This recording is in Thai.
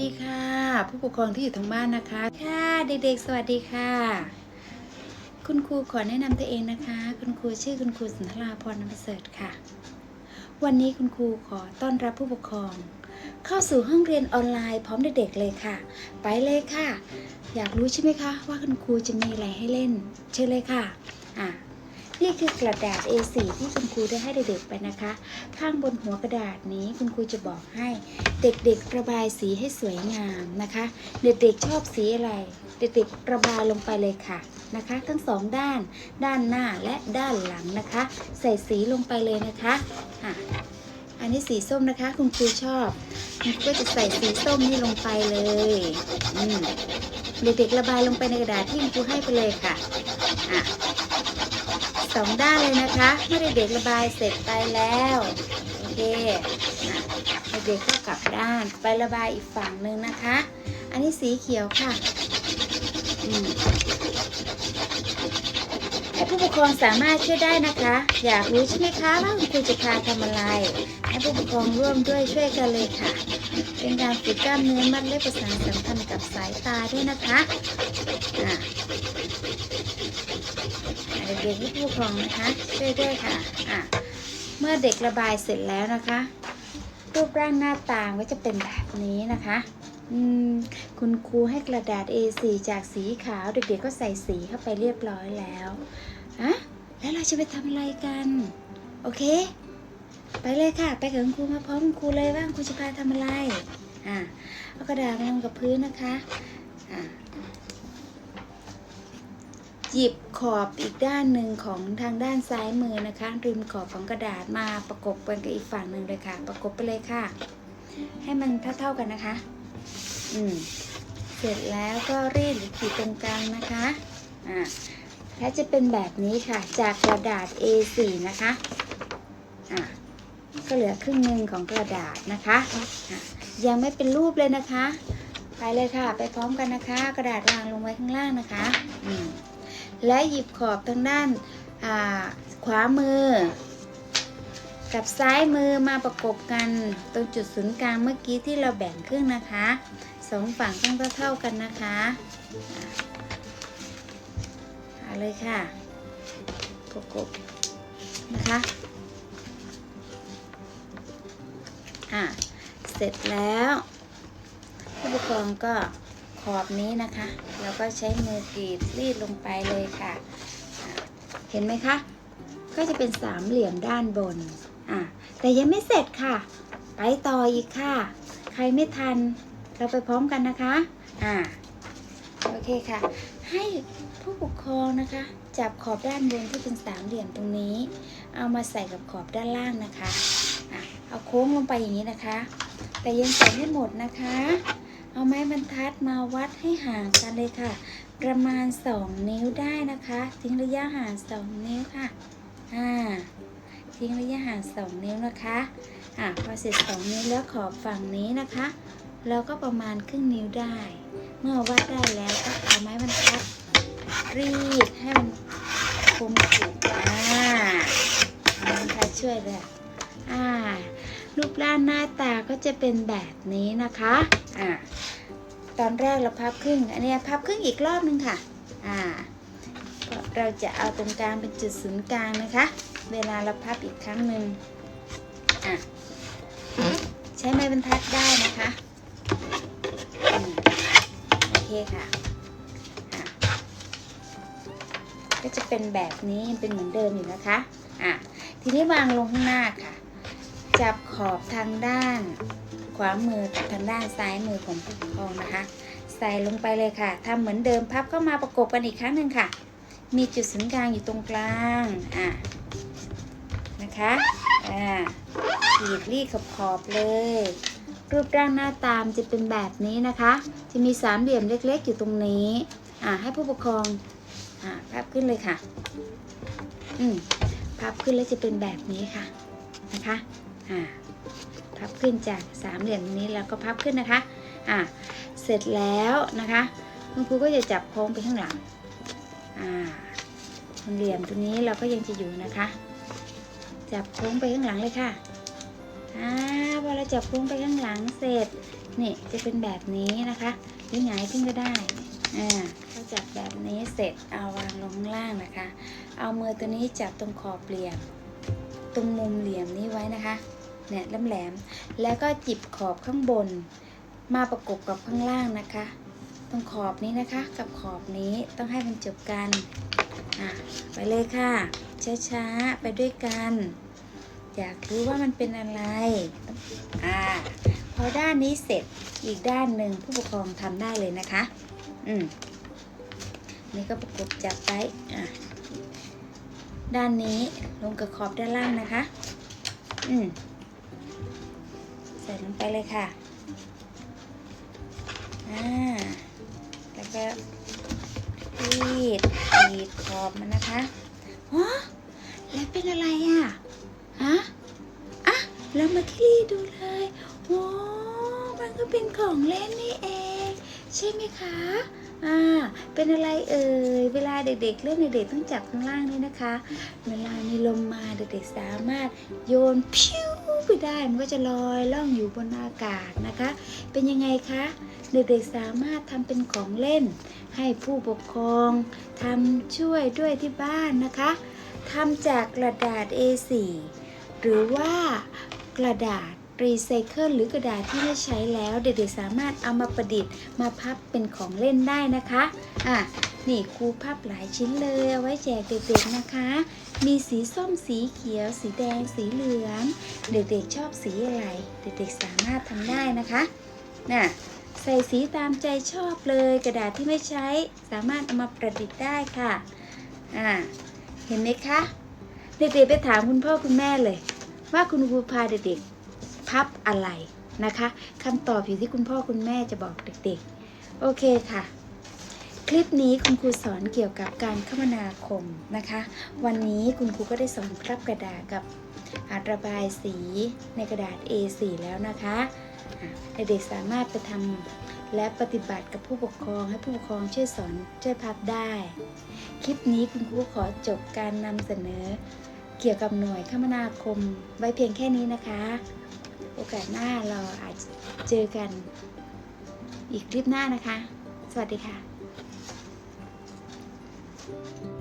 ดีค่ะ ผู้ปกครองที่อยู่ทางบ้านนะคะ ค่ะ เด็กๆ สวัสดีค่ะ คุณครูขอแนะนำตัวเองนะคะ คุณครูชื่อคุณครูสุนทราพรนประเสริฐค่ะ วันนี้คุณครูขอต้อนรับผู้ปกครอง เข้าสู่ห้องเรียนออนไลน์พร้อมเด็กๆเลยค่ะ ไปเลยค่ะ อยากรู้ใช่ไหมคะ ว่าคุณครูจะมีอะไรให้เล่น เชิญเลยค่ะ อะ นี่คือกระดาษ A4 ที่คุณครูได้ให้เด็กๆไปนะคะ ข้างบนหัวกระดาษนี้คุณครูจะบอกให้เด็กๆระบายสีให้สวยงามนะคะ เด็กๆชอบสีอะไร เด็กๆระบายลงไปเลยค่ะนะคะ ทั้งสองด้าน ด้านหน้าและด้านหลังนะคะ ใส่สีลงไปเลยนะคะอะอันนี้สีส้มนะคะ คุณครูชอบคุณครูก็จะใส่สีส้มนี่ลงไปเลยอืมเด็กๆระบายลงไปในกระดาษที่คุณครูให้ไปเลยค่ะอะ สองด้านเลยนะคะเมื่อเด็กระบายเสร็จไปแล้วโอเคอ่เด็กก็กลับด้านไประบายอีกฝั่งหนึ่งนะคะ อันนี้สีเขียวค่ะให้ผู้ปกครองสามารถช่วยได้นะคะ อยากรู้ใช่ไหมคะว่าคุณครูจะพาทำอะไร ให้ผู้ปกครองร่วมด้วยช่วยกันเลยค่ะ เป็นการฝึกกล้ามเนื้อมัดเล็บประสานสัมพันธ์กับสายตาด้วยนะคะอะอะ เด็กๆผู้ปกครองนะคะช่วยด้วยค่ะอะ เมื่อเด็กระบายเสร็จแล้วนะคะ รูปร่างหน้าตาก็จะเป็นแบบนี้นะคะอืมคุณครูให้กระดาษ A4 จากสีขาว เด็กๆก็ใส่สีเข้าไปเรียบร้อยแล้วอะแล้วเราจะไปทำอะไรกัน โอเค ไปเลยค่ะ ไปกับคุณครูมาพร้อมคุณครูเลยว่าคุณครูจะพาทำอะไร อ่าเอากระดาษมาลงกับพื้นนะคะ อ่า หยิบขอบอีกด้านหนึ่งของทางด้านซ้ายมือนะคะ ริมขอบของกระดาษมาประกบกันกับอีกฝั่งหนึ่งเลยค่ะ ประกบไปเลยค่ะ ให้มันเท่าๆกันนะคะ อืมเสร็จแล้วก็รีดหรือขีดตรงกลางนะคะอ่าถ้าจะเป็นแบบนี้ค่ะ จากกระดาษ A4 นะคะอ่าก็เหลือครึ่งหนึ่งของกระดาษนะคะะยังไม่เป็นรูปเลยนะคะ ไปเลยค่ะ ไปพร้อมกันนะคะ กระดาษวางลงไว้ข้างล่างนะคะ อืม และหยิบขอบทางด้านาขวามือ กับซ้ายมือมาประกบกันตรงจุดศูนย์กลางเมื่อกี้ที่เราแบ่งครึ่งนะคะสองฝั่งต้องเท่าๆกันนะคะเอาเลยค่ะประกบนะคะอะเสร็จแล้วผู้ปกครองก็ อบนี้นะคะ แล้วก็ใช้มือกรีดรีดลงไปเลยค่ะ เห็นไหมคะ ก็จะเป็นสามเหลี่ยมด้านบนอะแต่ยังไม่เสร็จค่ะ ไปต่ออีกค่ะ ใครไม่ทันเราไปพร้อมกันนะคะอ่าโอเคค่ะ ให้ผู้ปกครองนะคะ จับขอบด้านบนที่เป็นสามเหลี่ยมตรงนี้ เอามาใส่กับขอบด้านล่างนะคะอะเอาโค้งลงไปอย่างนี้นะคะ แต่ยังใส่ไม่หมดนะคะ เอาไม้บรรทัดมาวัดให้ห่างกันเลยค่ะ ประมาณ 2 นิ้วได้นะคะ ทิ้งระยะห่าง 2 นิ้วค่ะอ่าทิ้งระยะห่าง 2 นิ้วนะคะอ่าพอเสร็จ 2 นิ้วแล้วขอบฝั่งนี้นะคะ เราก็ประมาณครึ่งนิ้วได้ เมื่อวัดได้แล้วก็เอาไม้บรรทัดรีดให้มันคมสุดอ่าเอาไม้บรรทัดช่วยเลยอ่ารูปร่างหน้าตาก็จะเป็นแบบนี้นะคะ อ่า ตอนแรกเราพับครึ่ง อันนี้พับครึ่งอีกรอบนึงค่ะ อ่า เราจะเอาตรงกลางเป็นจุดศูนย์กลางนะคะ เวลาเราพับอีกครั้งหนึ่งอะใช้ไม้บรรทัดได้นะคะ โอเคค่ะอะก็จะเป็นแบบนี้ยังเป็นเหมือนเดิมอยู่นะคะ อะ ทีนี้วางลงข้างหน้าค่ะ จับขอบทางด้าน ขวามือทางด้านซ้ายมือของผู้ปกครองนะคะ ใส่ลงไปเลยค่ะทำเหมือนเดิมพับเข้ามาประกบกันอีกครั้งหนึ่งค่ะ มีจุดศูนย์กลางอยู่ตรงกลางอะนะคะอ่าขีดรีดขอบขอบๆเลย รูปร่างหน้าตามจะเป็นแบบนี้นะคะ จะมีสามเหลี่ยมเล็ก ๆ อยู่ตรงนี้อ่าให้ผู้ปกครองอ่าพับขึ้นเลยค่ะ อืมพับขึ้นแล้วจะเป็นแบบนี้ค่ะนะคะอ่า พับขึ้นจากสามเหลี่ยมตรงนี้แล้วก็พับขึ้นนะคะอะเสร็จแล้วนะคะคุณครูก็จะจับโค้งไปข้างหลังอ่าเหลี่ยมตรงนี้เราก็ยังจะอยู่นะคะ จับโค้งไปข้างหลังเลยค่ะอ่าพอเราจับโค้งไปข้างหลังเสร็จนี่จะเป็นแบบนี้นะคะหรือหงายขึ้นก็ได้อ่าพอจับแบบนี้เสร็จเอาวางลงข้างล่างนะคะ เอามือตัวนี้จับตรงขอบเหลี่ยม ตรงมุมเหลี่ยมนี้ไว้นะคะ เนี่ยแหลมๆแล้วก็จิบขอบข้างบน มาประกบกับข้างล่างนะคะ ตรงขอบนี้นะคะกับขอบนี้ต้องให้มันจบกันอะไปเลยค่ะ ช้าๆ ไปด้วยกัน อยากรู้ว่ามันเป็นอะไรอ่าพอด้านนี้เสร็จอีกด้านหนึ่งผู้ปกครองทำได้เลยนะคะ อืมนี่ก็ประกบจับไว้อะด้านนี้ลงกับขอบด้านล่างนะคะ อืม ใส่ลงไปเลยค่ะอ่าแล้วก็รีดรีดขอบมันนะคะฮะแล้วเป็นอะไรอะฮะอะเรามาคลี่ดูเลยโอ้มันก็เป็นของเล่นนี่เอง ใช่ไหมคะอ่าเป็นอะไรเอ่ยเวลาเด็กๆเล่นเด็กๆต้องจับข้างล่างนี่นะคะ เวลามีลมมาเด็กๆสามารถโยนพิ้ว ไปได้มันก็จะลอยล่องอยู่บนอากาศนะคะ เป็นยังไงคะเด็กๆสามารถทำเป็นของเล่น ให้ผู้ปกครองทำช่วยด้วยที่บ้านนะคะทำจากกระดาษ A4 หรือว่ากระดาษรีไซเคิลหรือกระดาษที่ไม่ใช้แล้ว เด็กๆสามารถเอามาประดิษฐ์มาพับเป็นของเล่นได้นะคะอะ นี่ครูพับหลายชิ้นเลยเอาไว้แจกเด็กๆนะคะ มีสีส้มสีเขียว สีแดงสีเหลือง เด็กๆชอบสีอะไร เด็กๆสามารถทำได้นะคะน่ะใส่สีตามใจชอบเลย กระดาษที่ไม่ใช้สามารถเอามาประดิษฐ์ได้ค่ะอ่าเห็นไหมคะ เด็กๆไปถามคุณพ่อคุณแม่เลย ว่าคุณครูพาเด็กๆพับอะไรนะคะคำตอบอยู่ที่คุณพ่อคุณแม่จะบอกเด็กๆ โอเคค่ะ คลิปนี้คุณครูสอนเกี่ยวกับการคมนาคมนะคะ วันนี้คุณครูก็ได้สอนพับกระดาษกับอาระบายสีในกระดาษ A4 แล้วนะคะเด็กสามารถไปทำและปฏิบัติกับผู้ปกครองให้ผู้ปกครองช่วยสอนช่วยพับได้ คลิปนี้คุณครูขอจบการนำเสนอ เกี่ยวกับหน่วยคมนาคมไว้เพียงแค่นี้นะคะ โอกาสหน้าเราอาจจะเจอกัน อีกคลิปหน้านะคะ สวัสดีค่ะ Thank you.